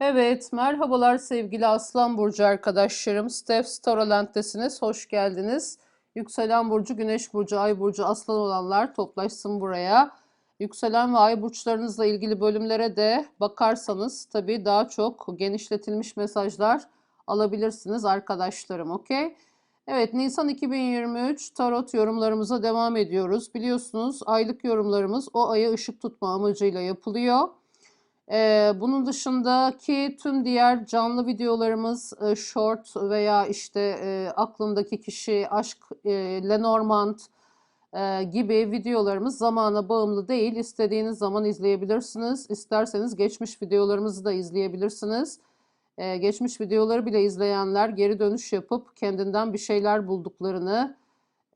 Evet, merhabalar sevgili Aslan Burcu arkadaşlarım. Steph Storyland'desiniz. Hoş geldiniz. Yükselen Burcu, Güneş Burcu, Ay Burcu, Aslan olanlar toplaşsın buraya. Yükselen ve Ay burçlarınızla ilgili bölümlere de bakarsanız tabii daha çok genişletilmiş mesajlar alabilirsiniz arkadaşlarım. Okey? Evet, Nisan 2023 tarot yorumlarımıza devam ediyoruz. Biliyorsunuz aylık yorumlarımız o aya ışık tutma amacıyla yapılıyor. Ee, bunun dışındaki tüm diğer canlı videolarımız e, short veya işte e, aklımdaki kişi, aşk, e, Lenormand e, gibi videolarımız zamana bağımlı değil. İstediğiniz zaman izleyebilirsiniz. İsterseniz geçmiş videolarımızı da izleyebilirsiniz. E, geçmiş videoları bile izleyenler geri dönüş yapıp kendinden bir şeyler bulduklarını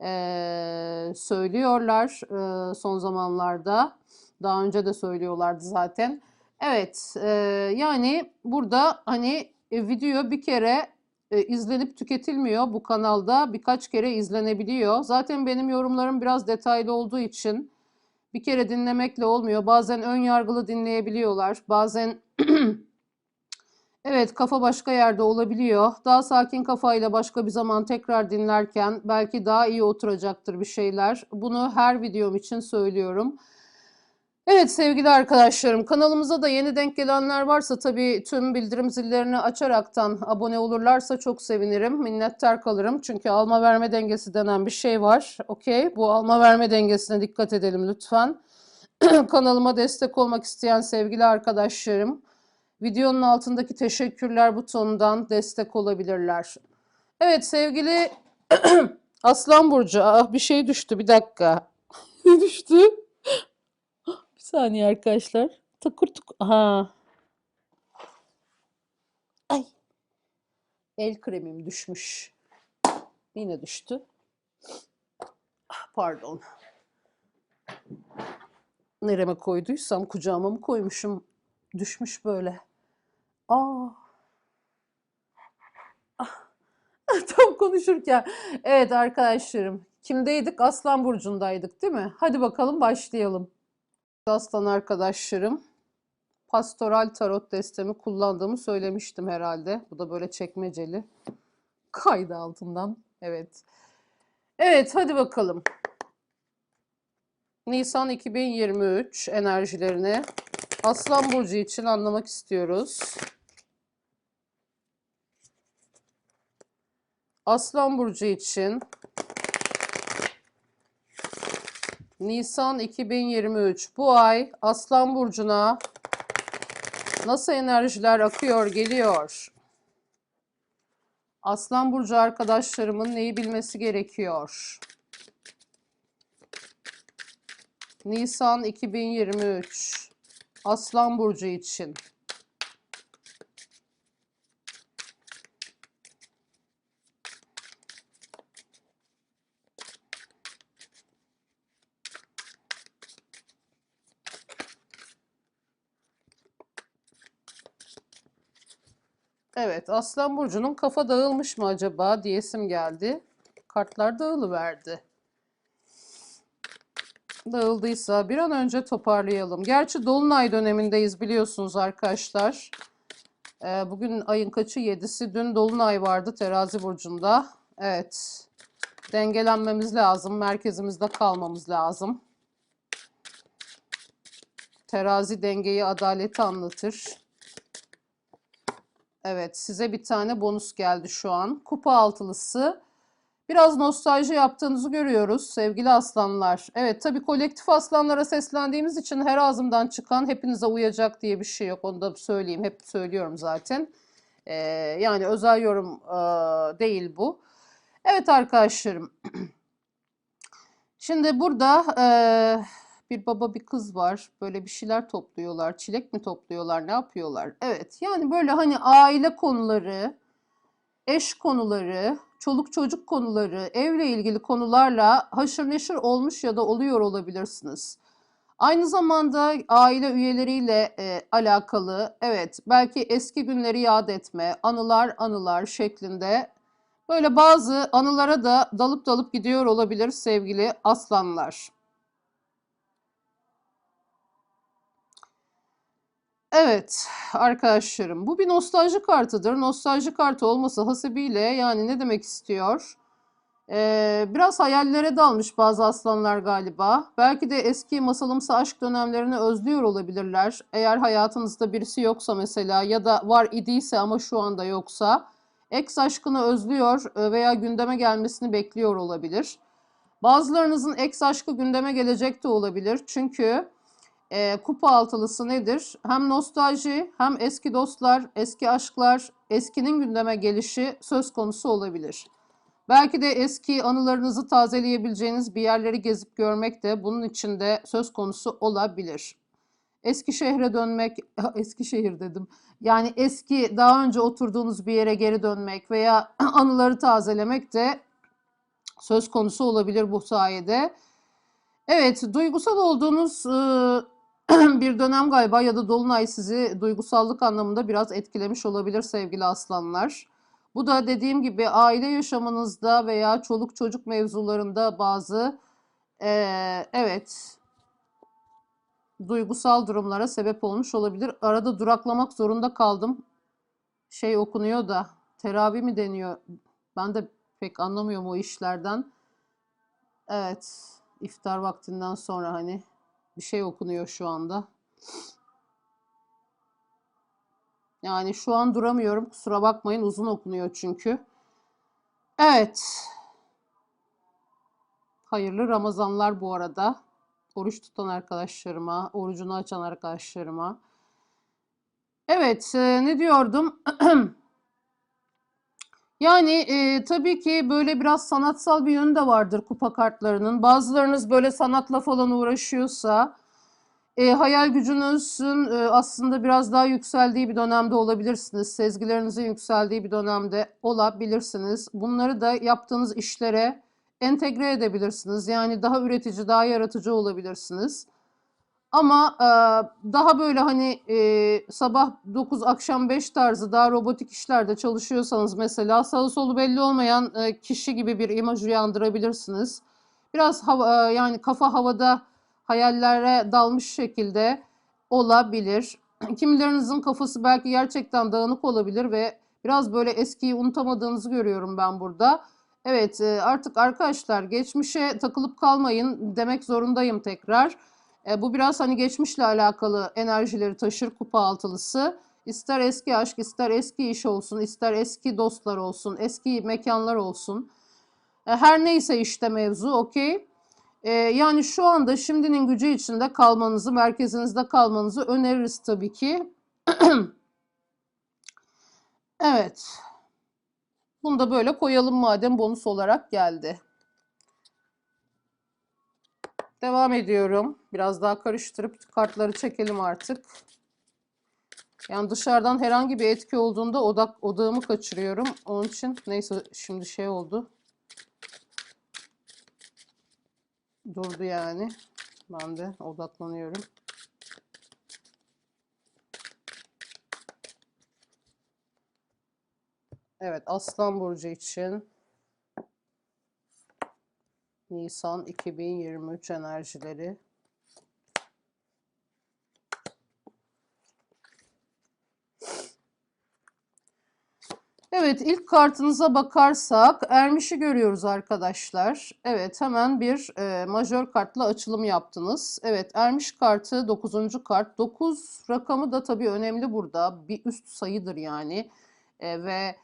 e, söylüyorlar e, son zamanlarda. Daha önce de söylüyorlardı zaten. Evet, e, yani burada hani e, video bir kere e, izlenip tüketilmiyor. Bu kanalda birkaç kere izlenebiliyor. Zaten benim yorumlarım biraz detaylı olduğu için bir kere dinlemekle olmuyor. Bazen ön yargılı dinleyebiliyorlar. Bazen evet kafa başka yerde olabiliyor. Daha sakin kafayla başka bir zaman tekrar dinlerken belki daha iyi oturacaktır bir şeyler. Bunu her videom için söylüyorum. Evet sevgili arkadaşlarım kanalımıza da yeni denk gelenler varsa tabii tüm bildirim zillerini açaraktan abone olurlarsa çok sevinirim. Minnettar kalırım çünkü alma verme dengesi denen bir şey var. Okey bu alma verme dengesine dikkat edelim lütfen. Kanalıma destek olmak isteyen sevgili arkadaşlarım videonun altındaki teşekkürler butonundan destek olabilirler. Evet sevgili Aslan Burcu ah, bir şey düştü bir dakika. Ne düştü? Saniye arkadaşlar. Takır tuk. Ha. Ay. El kremim düşmüş. Yine düştü. Ah, Pardon. Nereme koyduysam kucağıma mı koymuşum? Düşmüş böyle. Aa. Ah. Tam konuşurken. Evet arkadaşlarım. Kimdeydik? Aslan Burcu'ndaydık değil mi? Hadi bakalım başlayalım. Aslan arkadaşlarım. Pastoral tarot destemi kullandığımı söylemiştim herhalde. Bu da böyle çekmeceli. Kaydı altından. Evet. Evet hadi bakalım. Nisan 2023 enerjilerini Aslan Burcu için anlamak istiyoruz. Aslan Burcu için Nisan 2023 bu ay Aslan Burcu'na nasıl enerjiler akıyor geliyor? Aslan Burcu arkadaşlarımın neyi bilmesi gerekiyor? Nisan 2023 Aslan Burcu için. Evet, Aslan Burcu'nun kafa dağılmış mı acaba diyesim geldi. Kartlar dağılıverdi. Dağıldıysa bir an önce toparlayalım. Gerçi Dolunay dönemindeyiz biliyorsunuz arkadaşlar. Ee, bugün ayın kaçı? 7'si. Dün Dolunay vardı Terazi Burcu'nda. Evet. Dengelenmemiz lazım. Merkezimizde kalmamız lazım. Terazi dengeyi, adaleti anlatır. Evet, size bir tane bonus geldi şu an. Kupa altılısı. Biraz nostalji yaptığınızı görüyoruz sevgili aslanlar. Evet, tabii kolektif aslanlara seslendiğimiz için her ağzımdan çıkan hepinize uyacak diye bir şey yok. Onu da söyleyeyim. Hep söylüyorum zaten. Ee, yani özel yorum e, değil bu. Evet arkadaşlarım. Şimdi burada e, bir baba bir kız var. Böyle bir şeyler topluyorlar. Çilek mi topluyorlar? Ne yapıyorlar? Evet. Yani böyle hani aile konuları, eş konuları, çoluk çocuk konuları, evle ilgili konularla haşır neşir olmuş ya da oluyor olabilirsiniz. Aynı zamanda aile üyeleriyle e, alakalı, evet belki eski günleri yad etme, anılar anılar şeklinde böyle bazı anılara da dalıp dalıp gidiyor olabilir sevgili aslanlar. Evet arkadaşlarım bu bir nostalji kartıdır. Nostalji kartı olması hasebiyle yani ne demek istiyor? Ee, biraz hayallere dalmış bazı aslanlar galiba. Belki de eski masalımsı aşk dönemlerini özlüyor olabilirler. Eğer hayatınızda birisi yoksa mesela ya da var idiyse ama şu anda yoksa ex aşkını özlüyor veya gündeme gelmesini bekliyor olabilir. Bazılarınızın ex aşkı gündeme gelecek de olabilir. Çünkü e, kupa altılısı nedir? Hem nostalji hem eski dostlar, eski aşklar, eskinin gündeme gelişi söz konusu olabilir. Belki de eski anılarınızı tazeleyebileceğiniz bir yerleri gezip görmek de bunun içinde söz konusu olabilir. Eski şehre dönmek, eski şehir dedim. Yani eski daha önce oturduğunuz bir yere geri dönmek veya anıları tazelemek de söz konusu olabilir bu sayede. Evet, duygusal olduğunuz e, bir dönem galiba ya da dolunay sizi duygusallık anlamında biraz etkilemiş olabilir sevgili aslanlar. Bu da dediğim gibi aile yaşamınızda veya çoluk çocuk mevzularında bazı eee, evet duygusal durumlara sebep olmuş olabilir. Arada duraklamak zorunda kaldım. Şey okunuyor da teravi mi deniyor? Ben de pek anlamıyorum o işlerden. Evet, iftar vaktinden sonra hani bir şey okunuyor şu anda. Yani şu an duramıyorum. Kusura bakmayın. Uzun okunuyor çünkü. Evet. Hayırlı Ramazanlar bu arada. Oruç tutan arkadaşlarıma, orucunu açan arkadaşlarıma. Evet, e, ne diyordum? Yani e, tabii ki böyle biraz sanatsal bir yönü de vardır kupa kartlarının. Bazılarınız böyle sanatla falan uğraşıyorsa, e, hayal gücünüzün e, aslında biraz daha yükseldiği bir dönemde olabilirsiniz. Sezgilerinizin yükseldiği bir dönemde olabilirsiniz. Bunları da yaptığınız işlere entegre edebilirsiniz. Yani daha üretici, daha yaratıcı olabilirsiniz. Ama e, daha böyle hani e, sabah 9 akşam 5 tarzı daha robotik işlerde çalışıyorsanız mesela sağı solu belli olmayan e, kişi gibi bir imaj uyandırabilirsiniz. Biraz hava, e, yani kafa havada hayallere dalmış şekilde olabilir. Kimilerinizin kafası belki gerçekten dağınık olabilir ve biraz böyle eskiyi unutamadığınızı görüyorum ben burada. Evet e, artık arkadaşlar geçmişe takılıp kalmayın demek zorundayım tekrar. E, bu biraz hani geçmişle alakalı enerjileri taşır kupa altılısı. İster eski aşk, ister eski iş olsun, ister eski dostlar olsun, eski mekanlar olsun. E, her neyse işte mevzu okey. E, yani şu anda şimdinin gücü içinde kalmanızı, merkezinizde kalmanızı öneririz tabii ki. evet. Bunu da böyle koyalım madem bonus olarak geldi. Devam ediyorum. Biraz daha karıştırıp kartları çekelim artık. Yani dışarıdan herhangi bir etki olduğunda odak odağımı kaçırıyorum. Onun için neyse şimdi şey oldu. Durdu yani. Ben de odaklanıyorum. Evet Aslan Burcu için Nisan 2023 enerjileri. Evet ilk kartınıza bakarsak Ermiş'i görüyoruz arkadaşlar. Evet hemen bir e, majör kartla açılım yaptınız. Evet Ermiş kartı 9. kart. 9 rakamı da tabii önemli burada. Bir üst sayıdır yani. E, ve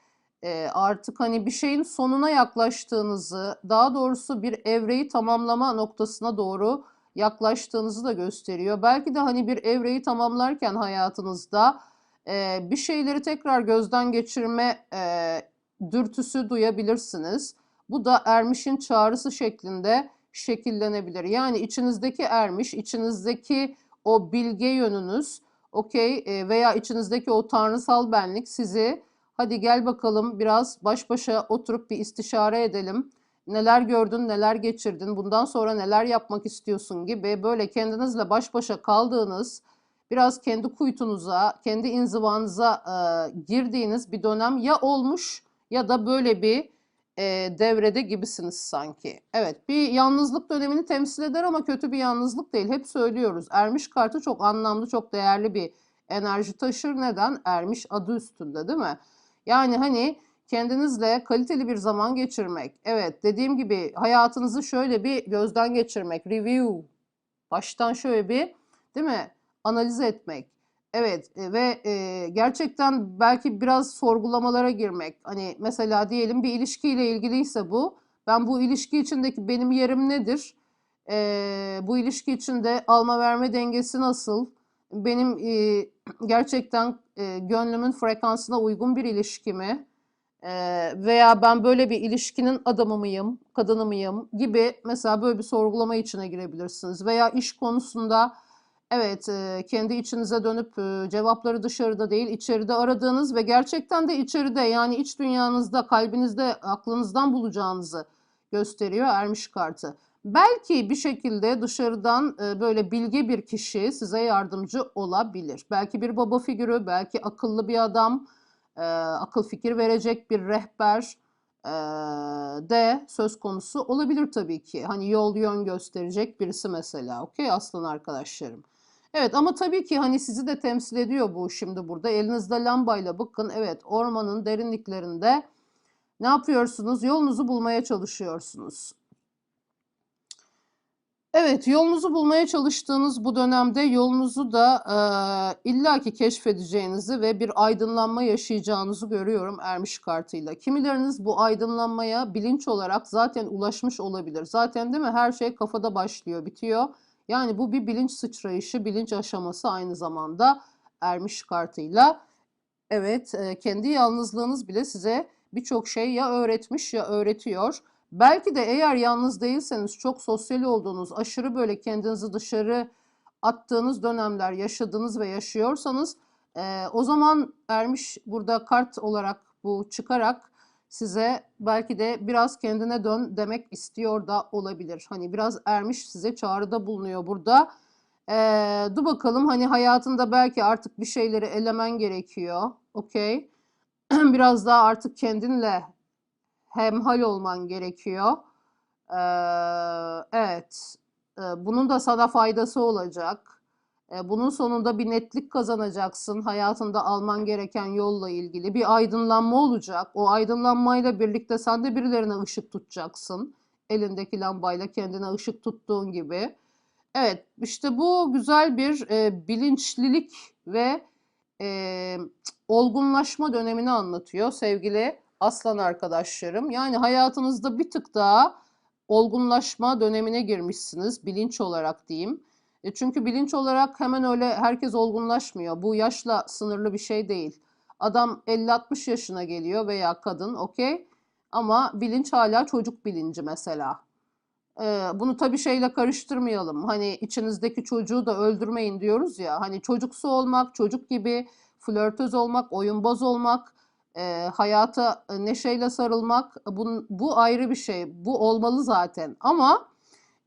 e, artık hani bir şeyin sonuna yaklaştığınızı, daha doğrusu bir evreyi tamamlama noktasına doğru yaklaştığınızı da gösteriyor. Belki de hani bir evreyi tamamlarken hayatınızda e, bir şeyleri tekrar gözden geçirme e, dürtüsü duyabilirsiniz. Bu da ermişin çağrısı şeklinde şekillenebilir. Yani içinizdeki ermiş, içinizdeki o bilge yönünüz, okey e, veya içinizdeki o tanrısal benlik sizi hadi gel bakalım biraz baş başa oturup bir istişare edelim. Neler gördün, neler geçirdin, bundan sonra neler yapmak istiyorsun gibi böyle kendinizle baş başa kaldığınız biraz kendi kuytunuza, kendi inzivanıza e, girdiğiniz bir dönem ya olmuş ya da böyle bir e, devrede gibisiniz sanki. Evet bir yalnızlık dönemini temsil eder ama kötü bir yalnızlık değil. Hep söylüyoruz. Ermiş kartı çok anlamlı, çok değerli bir enerji taşır. Neden? Ermiş adı üstünde değil mi? Yani hani kendinizle kaliteli bir zaman geçirmek. Evet dediğim gibi hayatınızı şöyle bir gözden geçirmek. Review. Baştan şöyle bir değil mi? Analiz etmek. Evet e, ve e, gerçekten belki biraz sorgulamalara girmek. Hani mesela diyelim bir ilişkiyle ilgiliyse bu. Ben bu ilişki içindeki benim yerim nedir? E, bu ilişki içinde alma verme dengesi nasıl? Benim e, gerçekten e, gönlümün frekansına uygun bir ilişki mi? E, veya ben böyle bir ilişkinin adamı mıyım, kadını mıyım gibi mesela böyle bir sorgulama içine girebilirsiniz. Veya iş konusunda Evet, eee, kendi içinize dönüp, eee, cevapları dışarıda değil, içeride aradığınız ve gerçekten de içeride, yani iç dünyanızda, kalbinizde, aklınızdan bulacağınızı gösteriyor Ermiş kartı. Belki bir şekilde dışarıdan, eee, böyle bilge bir kişi size yardımcı olabilir. Belki bir baba figürü, belki akıllı bir adam, eee, akıl fikir verecek bir rehber, eee, de söz konusu olabilir tabii ki. Hani yol yön gösterecek birisi mesela. Okay aslan arkadaşlarım. Evet ama tabii ki hani sizi de temsil ediyor bu şimdi burada. Elinizde lambayla bakın. Evet ormanın derinliklerinde ne yapıyorsunuz? Yolunuzu bulmaya çalışıyorsunuz. Evet, yolunuzu bulmaya çalıştığınız bu dönemde yolunuzu da e, illaki keşfedeceğinizi ve bir aydınlanma yaşayacağınızı görüyorum Ermiş kartıyla. Kimileriniz bu aydınlanmaya bilinç olarak zaten ulaşmış olabilir. Zaten değil mi her şey kafada başlıyor, bitiyor. Yani bu bir bilinç sıçrayışı, bilinç aşaması aynı zamanda Ermiş kartıyla. Evet, e, kendi yalnızlığınız bile size birçok şey ya öğretmiş ya öğretiyor. Belki de eğer yalnız değilseniz, çok sosyal olduğunuz, aşırı böyle kendinizi dışarı attığınız dönemler yaşadınız ve yaşıyorsanız e, o zaman Ermiş burada kart olarak bu çıkarak size belki de biraz kendine dön demek istiyor da olabilir. Hani biraz Ermiş size çağrıda bulunuyor burada. Ee, dur bakalım hani hayatında belki artık bir şeyleri elemen gerekiyor. Okey. biraz daha artık kendinle hemhal olman gerekiyor. Ee, evet. Ee, bunun da sana faydası olacak. Ee, bunun sonunda bir netlik kazanacaksın. Hayatında alman gereken yolla ilgili bir aydınlanma olacak. O aydınlanmayla birlikte sen de birilerine ışık tutacaksın. Elindeki lambayla kendine ışık tuttuğun gibi. Evet, işte bu güzel bir e, bilinçlilik ve e, olgunlaşma dönemini anlatıyor sevgili aslan arkadaşlarım. Yani hayatınızda bir tık daha olgunlaşma dönemine girmişsiniz bilinç olarak diyeyim. E çünkü bilinç olarak hemen öyle herkes olgunlaşmıyor. Bu yaşla sınırlı bir şey değil. Adam 50-60 yaşına geliyor veya kadın okey. Ama bilinç hala çocuk bilinci mesela. Ee, bunu tabii şeyle karıştırmayalım. Hani içinizdeki çocuğu da öldürmeyin diyoruz ya. Hani çocuksu olmak, çocuk gibi flörtöz olmak, oyunbaz olmak, e, hayata neşeyle sarılmak bu, bu ayrı bir şey. Bu olmalı zaten. Ama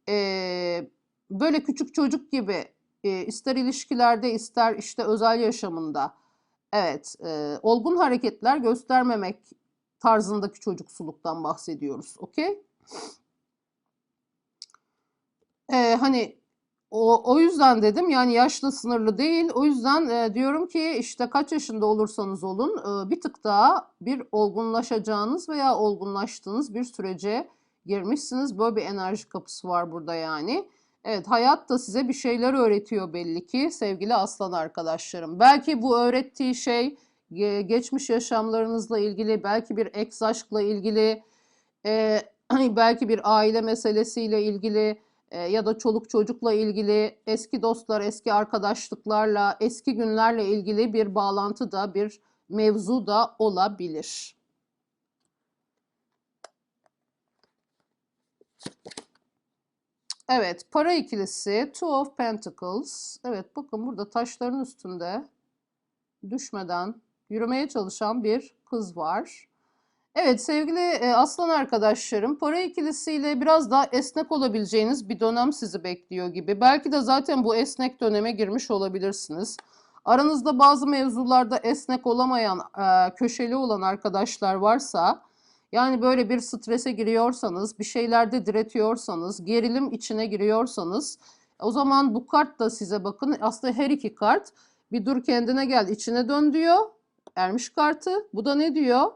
e, böyle küçük çocuk gibi e, ister ilişkilerde ister işte özel yaşamında evet e, olgun hareketler göstermemek tarzındaki çocuksuluktan bahsediyoruz. Okey? E, hani o, o yüzden dedim yani yaşla sınırlı değil. O yüzden e, diyorum ki işte kaç yaşında olursanız olun e, bir tık daha bir olgunlaşacağınız veya olgunlaştığınız bir sürece girmişsiniz. Böyle bir enerji kapısı var burada yani. Evet hayat da size bir şeyler öğretiyor belli ki sevgili aslan arkadaşlarım. Belki bu öğrettiği şey geçmiş yaşamlarınızla ilgili, belki bir ex aşkla ilgili, e, belki bir aile meselesiyle ilgili ya da çoluk çocukla ilgili, eski dostlar, eski arkadaşlıklarla, eski günlerle ilgili bir bağlantı da bir mevzu da olabilir. Evet, para ikilisi, Two of Pentacles. Evet, bakın burada taşların üstünde düşmeden yürümeye çalışan bir kız var. Evet sevgili e, aslan arkadaşlarım, para ikilisiyle biraz daha esnek olabileceğiniz bir dönem sizi bekliyor gibi. Belki de zaten bu esnek döneme girmiş olabilirsiniz. Aranızda bazı mevzularda esnek olamayan, e, köşeli olan arkadaşlar varsa yani böyle bir strese giriyorsanız, bir şeylerde diretiyorsanız, gerilim içine giriyorsanız o zaman bu kart da size bakın aslında her iki kart Bir dur kendine gel, içine dön diyor. Ermiş kartı. Bu da ne diyor?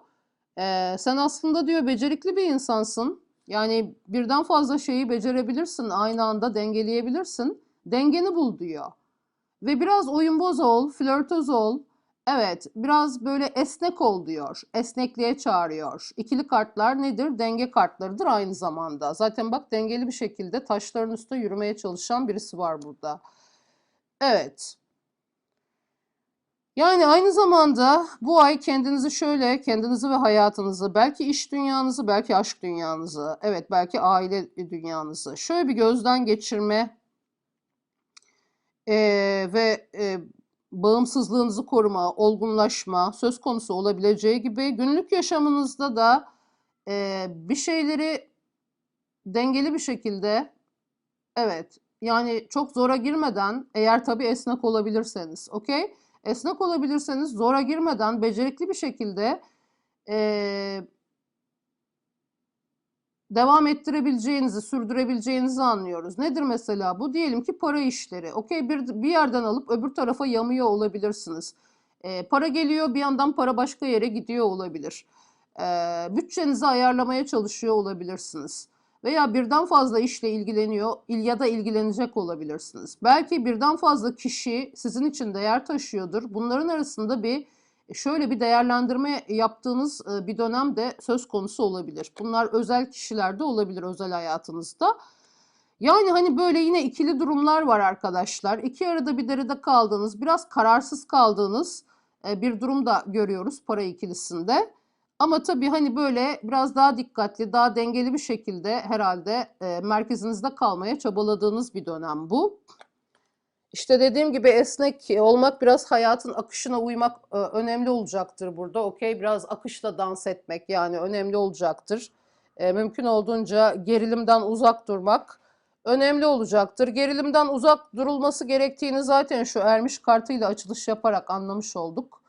Sen aslında diyor becerikli bir insansın. Yani birden fazla şeyi becerebilirsin, aynı anda dengeleyebilirsin. Dengeni bul diyor. Ve biraz oyunboz ol, flörtöz ol. Evet, biraz böyle esnek ol diyor. Esnekliğe çağırıyor. İkili kartlar nedir? Denge kartlarıdır aynı zamanda. Zaten bak dengeli bir şekilde taşların üstünde yürümeye çalışan birisi var burada. Evet. Yani aynı zamanda bu ay kendinizi şöyle, kendinizi ve hayatınızı, belki iş dünyanızı, belki aşk dünyanızı, evet belki aile dünyanızı şöyle bir gözden geçirme eee, ve eee, bağımsızlığınızı koruma, olgunlaşma söz konusu olabileceği gibi günlük yaşamınızda da eee, bir şeyleri dengeli bir şekilde Evet, yani çok zora girmeden eğer tabii esnek olabilirseniz, okey? Esnek olabilirseniz zora girmeden becerikli bir şekilde eee, devam ettirebileceğinizi, sürdürebileceğinizi anlıyoruz. Nedir mesela bu? Diyelim ki para işleri. Okey bir, bir yerden alıp öbür tarafa yamıyor olabilirsiniz. Eee, para geliyor bir yandan para başka yere gidiyor olabilir. Eee, bütçenizi ayarlamaya çalışıyor olabilirsiniz veya birden fazla işle ilgileniyor il- ya da ilgilenecek olabilirsiniz. Belki birden fazla kişi sizin için değer taşıyordur. Bunların arasında bir şöyle bir değerlendirme yaptığınız e, bir dönem de söz konusu olabilir. Bunlar özel kişilerde olabilir özel hayatınızda. Yani hani böyle yine ikili durumlar var arkadaşlar. İki arada bir derede kaldığınız, biraz kararsız kaldığınız e, bir durum da görüyoruz para ikilisinde. Ama tabii hani böyle biraz daha dikkatli, daha dengeli bir şekilde herhalde e, merkezinizde kalmaya çabaladığınız bir dönem bu. İşte dediğim gibi esnek olmak, biraz hayatın akışına uymak e, önemli olacaktır burada. Okey, biraz akışla dans etmek yani önemli olacaktır. E, mümkün olduğunca gerilimden uzak durmak önemli olacaktır. Gerilimden uzak durulması gerektiğini zaten şu ermiş kartıyla açılış yaparak anlamış olduk.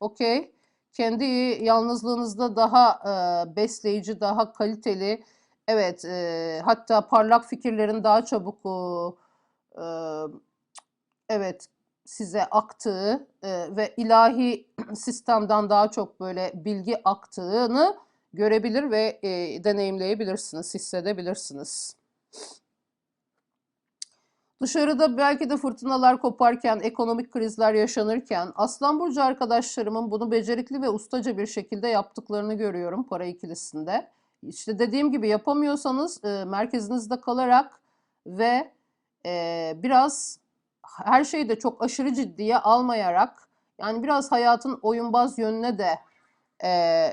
Okey. Kendi yalnızlığınızda daha e, besleyici, daha kaliteli, evet e, hatta parlak fikirlerin daha çabuk e, evet size aktığı e, ve ilahi sistemden daha çok böyle bilgi aktığını görebilir ve e, deneyimleyebilirsiniz, hissedebilirsiniz. Dışarıda belki de fırtınalar koparken, ekonomik krizler yaşanırken Aslan Burcu arkadaşlarımın bunu becerikli ve ustaca bir şekilde yaptıklarını görüyorum para ikilisinde. İşte dediğim gibi yapamıyorsanız e, merkezinizde kalarak ve e, biraz her şeyi de çok aşırı ciddiye almayarak yani biraz hayatın oyunbaz yönüne de e,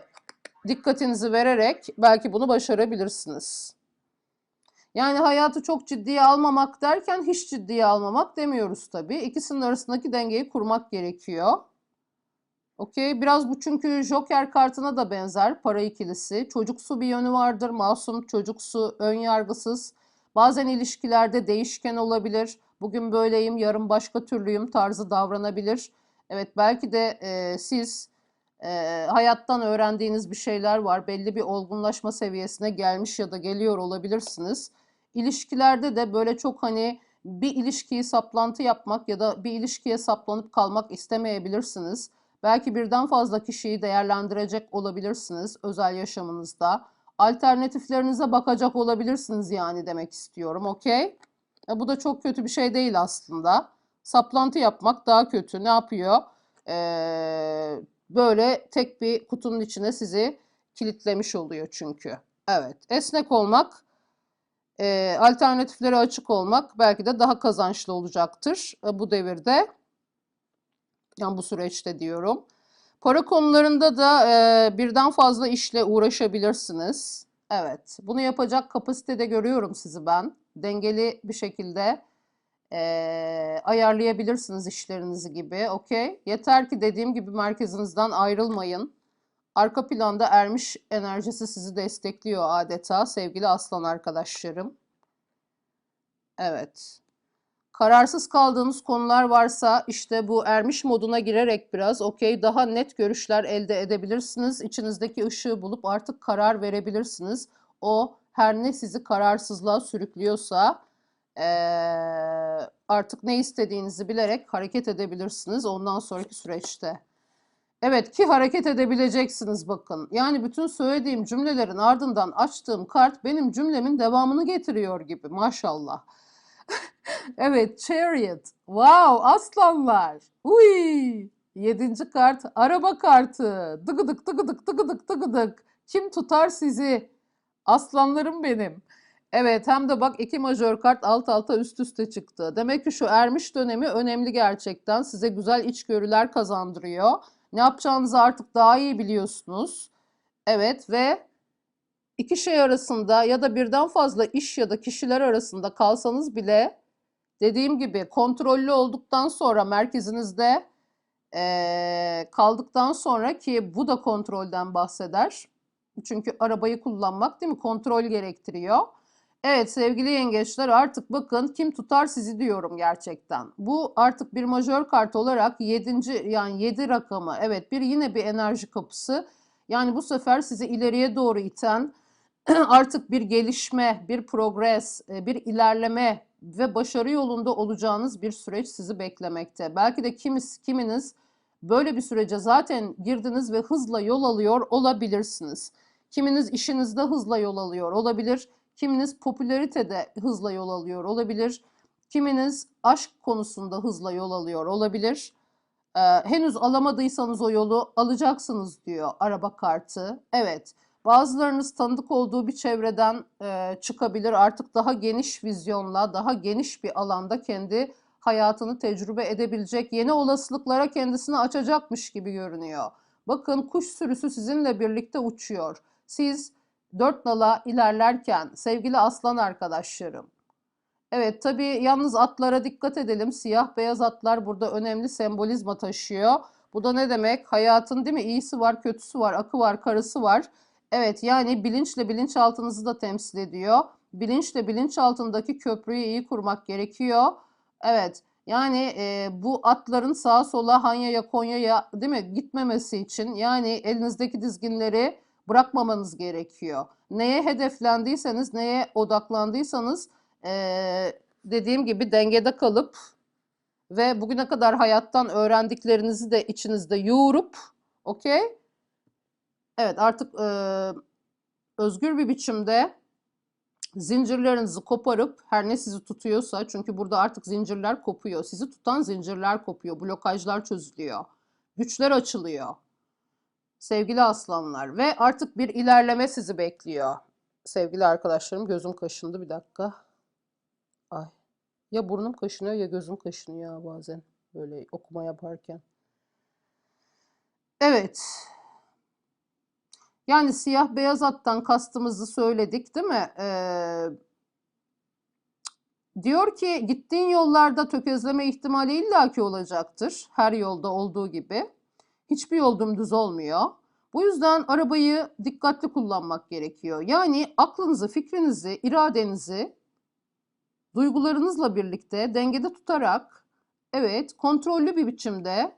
dikkatinizi vererek belki bunu başarabilirsiniz. Yani hayatı çok ciddiye almamak derken hiç ciddiye almamak demiyoruz tabii. İkisinin arasındaki dengeyi kurmak gerekiyor. Okey. Biraz bu çünkü Joker kartına da benzer para ikilisi. Çocuksu bir yönü vardır. Masum, çocuksu, ön yargısız. Bazen ilişkilerde değişken olabilir. Bugün böyleyim, yarın başka türlüyüm tarzı davranabilir. Evet belki de e, siz e, hayattan öğrendiğiniz bir şeyler var. Belli bir olgunlaşma seviyesine gelmiş ya da geliyor olabilirsiniz. İlişkilerde de böyle çok hani bir ilişkiyi saplantı yapmak ya da bir ilişkiye saplanıp kalmak istemeyebilirsiniz. Belki birden fazla kişiyi değerlendirecek olabilirsiniz özel yaşamınızda. Alternatiflerinize bakacak olabilirsiniz yani demek istiyorum. Okey? E, bu da çok kötü bir şey değil aslında. Saplantı yapmak daha kötü. Ne yapıyor? Ee, böyle tek bir kutunun içine sizi kilitlemiş oluyor çünkü. Evet. Esnek olmak e, alternatiflere açık olmak belki de daha kazançlı olacaktır e, bu devirde. Yani bu süreçte diyorum. Para konularında da e, birden fazla işle uğraşabilirsiniz. Evet, bunu yapacak kapasitede görüyorum sizi ben. Dengeli bir şekilde e, ayarlayabilirsiniz işlerinizi gibi. Okey. Yeter ki dediğim gibi merkezinizden ayrılmayın. Arka planda ermiş enerjisi sizi destekliyor adeta sevgili aslan arkadaşlarım. Evet. Kararsız kaldığınız konular varsa işte bu ermiş moduna girerek biraz okey daha net görüşler elde edebilirsiniz. İçinizdeki ışığı bulup artık karar verebilirsiniz. O her ne sizi kararsızlığa sürüklüyorsa Eee, artık ne istediğinizi bilerek hareket edebilirsiniz ondan sonraki süreçte. Evet ki hareket edebileceksiniz bakın. Yani bütün söylediğim cümlelerin ardından açtığım kart benim cümlemin devamını getiriyor gibi maşallah. Evet, Chariot. Wow, aslanlar. Uy. Yedinci kart, araba kartı. Dıgıdık, dıgıdık, dıgıdık, dıgıdık. Kim tutar sizi? Aslanlarım benim. Evet, hem de bak iki majör kart alt alta üst üste çıktı. Demek ki şu ermiş dönemi önemli gerçekten. Size güzel içgörüler kazandırıyor. Ne yapacağınızı artık daha iyi biliyorsunuz. Evet ve iki şey arasında ya da birden fazla iş ya da kişiler arasında kalsanız bile dediğim gibi kontrollü olduktan sonra merkezinizde eee, kaldıktan sonra ki bu da kontrolden bahseder. Çünkü arabayı kullanmak değil mi? Kontrol gerektiriyor. Evet sevgili yengeçler artık bakın kim tutar sizi diyorum gerçekten. Bu artık bir majör kart olarak 7. yani 7 rakamı. Evet bir yine bir enerji kapısı. Yani bu sefer sizi ileriye doğru iten artık bir gelişme, bir progres, e, bir ilerleme ve başarı yolunda olacağınız bir süreç sizi beklemekte. Belki de kimis, kiminiz böyle bir sürece zaten girdiniz ve hızla yol alıyor olabilirsiniz. Kiminiz işinizde hızla yol alıyor olabilir. Kiminiz popülaritede hızla yol alıyor olabilir. Kiminiz aşk konusunda hızla yol alıyor olabilir. Ee, henüz alamadıysanız o yolu alacaksınız diyor araba kartı. Evet. Bazılarınız tanıdık olduğu bir çevreden e, çıkabilir. Artık daha geniş vizyonla, daha geniş bir alanda kendi hayatını tecrübe edebilecek, yeni olasılıklara kendisini açacakmış gibi görünüyor. Bakın kuş sürüsü sizinle birlikte uçuyor. Siz dört nala ilerlerken sevgili aslan arkadaşlarım. Evet tabii yalnız atlara dikkat edelim. Siyah beyaz atlar burada önemli sembolizma taşıyor. Bu da ne demek? Hayatın değil mi? İyisi var, kötüsü var, akı var, karısı var. Evet yani bilinçle bilinçaltınızı da temsil ediyor. Bilinçle bilinçaltındaki köprüyü iyi kurmak gerekiyor. Evet yani e, bu atların sağa sola Hanya'ya Konya'ya değil mi gitmemesi için yani elinizdeki dizginleri bırakmamanız gerekiyor. Neye hedeflendiyseniz, neye odaklandıysanız e, dediğim gibi dengede kalıp ve bugüne kadar hayattan öğrendiklerinizi de içinizde yoğurup okey? Evet artık e, özgür bir biçimde zincirlerinizi koparıp her ne sizi tutuyorsa çünkü burada artık zincirler kopuyor. Sizi tutan zincirler kopuyor. Blokajlar çözülüyor. Güçler açılıyor. Sevgili aslanlar ve artık bir ilerleme sizi bekliyor. Sevgili arkadaşlarım gözüm kaşındı bir dakika. Ay. Ya burnum kaşınıyor ya gözüm kaşınıyor bazen böyle okuma yaparken. Evet. Yani siyah beyaz attan kastımızı söyledik değil mi? Ee, diyor ki gittiğin yollarda tökezleme ihtimali illaki olacaktır. Her yolda olduğu gibi. Hiçbir yol dümdüz olmuyor. Bu yüzden arabayı dikkatli kullanmak gerekiyor. Yani aklınızı, fikrinizi, iradenizi duygularınızla birlikte dengede tutarak evet kontrollü bir biçimde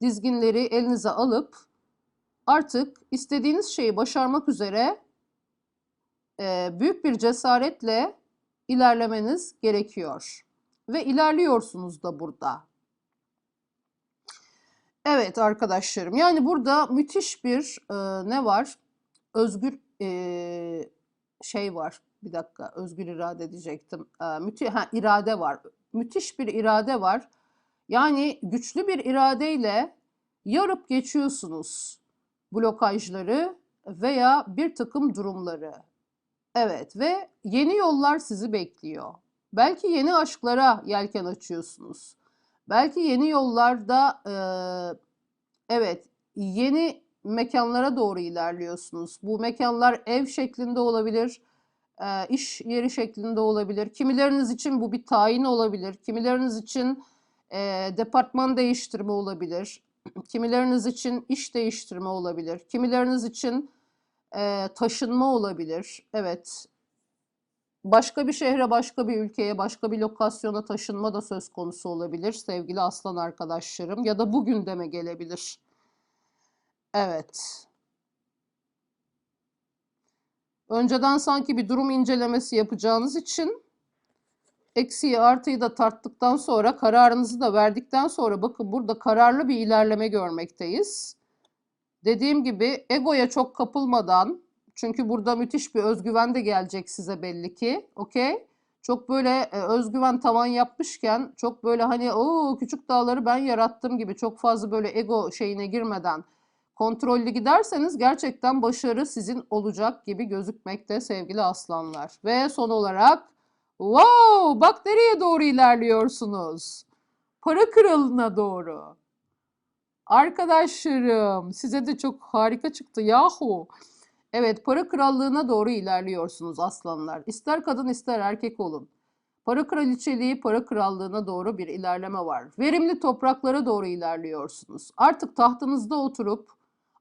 dizginleri elinize alıp artık istediğiniz şeyi başarmak üzere e, büyük bir cesaretle ilerlemeniz gerekiyor. Ve ilerliyorsunuz da burada. Evet arkadaşlarım yani burada müthiş bir e, ne var? Özgür e, şey var. Bir dakika özgür irade diyecektim. E, müthiş ha, irade var. Müthiş bir irade var. Yani güçlü bir iradeyle yarıp geçiyorsunuz blokajları veya bir takım durumları. Evet ve yeni yollar sizi bekliyor. Belki yeni aşklara yelken açıyorsunuz. Belki yeni yollarda e, evet yeni mekanlara doğru ilerliyorsunuz. Bu mekanlar ev şeklinde olabilir, e, iş yeri şeklinde olabilir. Kimileriniz için bu bir tayin olabilir. Kimileriniz için e, departman değiştirme olabilir. Kimileriniz için iş değiştirme olabilir. Kimileriniz için e, taşınma olabilir. Evet. Başka bir şehre, başka bir ülkeye, başka bir lokasyona taşınma da söz konusu olabilir sevgili aslan arkadaşlarım. Ya da bugün deme gelebilir. Evet. Önceden sanki bir durum incelemesi yapacağınız için eksiği artıyı da tarttıktan sonra kararınızı da verdikten sonra bakın burada kararlı bir ilerleme görmekteyiz. Dediğim gibi egoya çok kapılmadan çünkü burada müthiş bir özgüven de gelecek size belli ki. Okey? Çok böyle e, özgüven tavan yapmışken çok böyle hani o küçük dağları ben yarattım gibi çok fazla böyle ego şeyine girmeden kontrollü giderseniz gerçekten başarı sizin olacak gibi gözükmekte sevgili aslanlar. Ve son olarak wow bak nereye doğru ilerliyorsunuz. Para kralına doğru. Arkadaşlarım size de çok harika çıktı yahu. Evet para krallığına doğru ilerliyorsunuz aslanlar. İster kadın ister erkek olun. Para kraliçeliği, para krallığına doğru bir ilerleme var. Verimli topraklara doğru ilerliyorsunuz. Artık tahtınızda oturup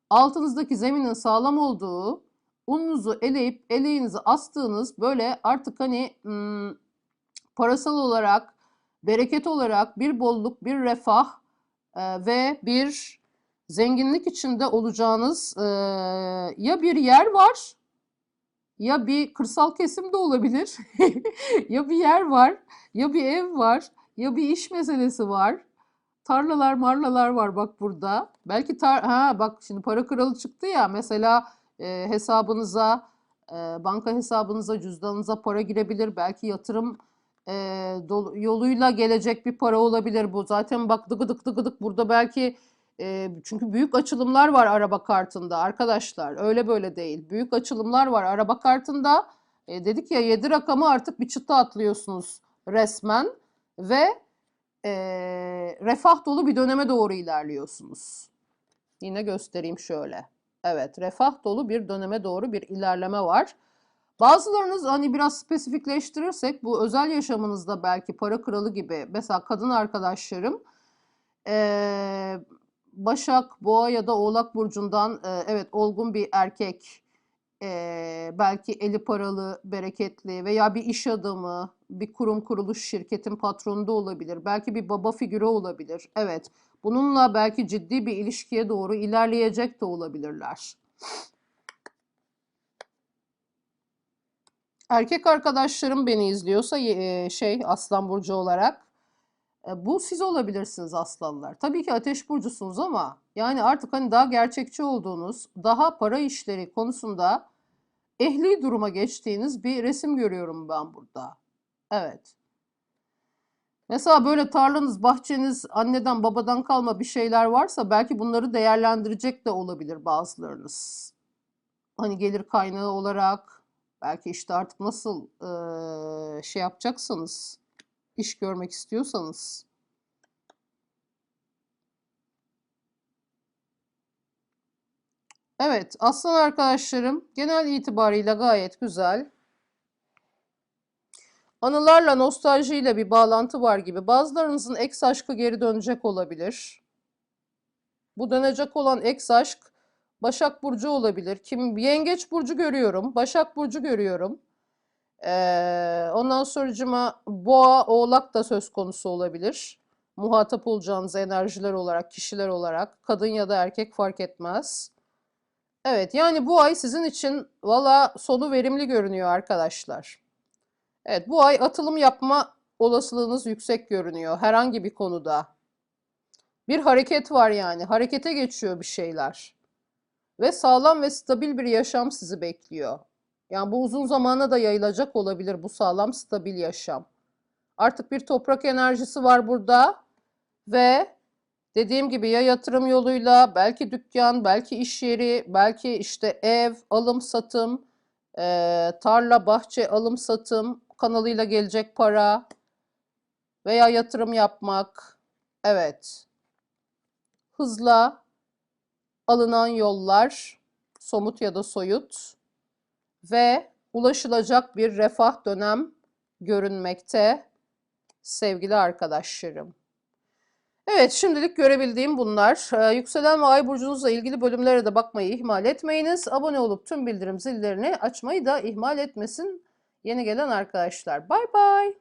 altınızdaki zeminin sağlam olduğu, ununuzu eleyip eleğinizi astığınız böyle artık hani hmm, parasal olarak, bereket olarak bir bolluk, bir refah e, ve bir zenginlik içinde olacağınız e, ya bir yer var ya bir kırsal kesim de olabilir ya bir yer var ya bir ev var ya bir iş meselesi var. Tarlalar marlalar var bak burada. Belki tar ha bak şimdi para kralı çıktı ya mesela e, hesabınıza e, banka hesabınıza cüzdanınıza para girebilir. Belki yatırım e, yoluyla gelecek bir para olabilir bu. Zaten bak dıgıdık dıgıdık burada belki e, çünkü büyük açılımlar var araba kartında arkadaşlar. Öyle böyle değil. Büyük açılımlar var araba kartında. E, dedik ya 7 rakamı artık bir çıta atlıyorsunuz resmen ve e, refah dolu bir döneme doğru ilerliyorsunuz. Yine göstereyim şöyle. Evet, refah dolu bir döneme doğru bir ilerleme var. Bazılarınız hani biraz spesifikleştirirsek bu özel yaşamınızda belki para kralı gibi mesela kadın arkadaşlarım eee, Başak, Boğa ya da Oğlak burcundan eee, evet olgun bir erkek eee, belki eli paralı, bereketli veya bir iş adamı, bir kurum kuruluş şirketin patronu da olabilir. Belki bir baba figürü olabilir. Evet, bununla belki ciddi bir ilişkiye doğru ilerleyecek de olabilirler. Erkek arkadaşlarım beni izliyorsa e, şey Aslan burcu olarak e, bu siz olabilirsiniz aslanlar. Tabii ki ateş burcusunuz ama yani artık hani daha gerçekçi olduğunuz, daha para işleri konusunda ehli duruma geçtiğiniz bir resim görüyorum ben burada. Evet. Mesela böyle tarlanız, bahçeniz, anneden babadan kalma bir şeyler varsa belki bunları değerlendirecek de olabilir bazılarınız. Hani gelir kaynağı olarak belki işte artık nasıl eee, şey yapacaksanız, iş görmek istiyorsanız. Evet, aslan arkadaşlarım genel itibariyle gayet güzel. Anılarla, nostaljiyle bir bağlantı var gibi. Bazılarınızın ex aşkı geri dönecek olabilir. Bu dönecek olan ex aşk Başak Burcu olabilir. Kim Yengeç Burcu görüyorum. Başak Burcu görüyorum. Ee, ondan sonracıma Boğa, Oğlak da söz konusu olabilir. Muhatap olacağınız enerjiler olarak, kişiler olarak. Kadın ya da erkek fark etmez. Evet yani bu ay sizin için valla sonu verimli görünüyor arkadaşlar. Evet bu ay atılım yapma olasılığınız yüksek görünüyor herhangi bir konuda. Bir hareket var yani. Harekete geçiyor bir şeyler. Ve sağlam ve stabil bir yaşam sizi bekliyor. Yani bu uzun zamana da yayılacak olabilir bu sağlam stabil yaşam. Artık bir toprak enerjisi var burada ve dediğim gibi ya yatırım yoluyla belki dükkan, belki iş yeri, belki işte ev, alım satım, eee, tarla, bahçe, alım satım kanalıyla gelecek para veya yatırım yapmak. Evet. Hızla alınan yollar, somut ya da soyut ve ulaşılacak bir refah dönem görünmekte sevgili arkadaşlarım. Evet, şimdilik görebildiğim bunlar. Ee, yükselen ve ay burcunuzla ilgili bölümlere de bakmayı ihmal etmeyiniz. Abone olup tüm bildirim zillerini açmayı da ihmal etmesin yeni gelen arkadaşlar. Bay bay.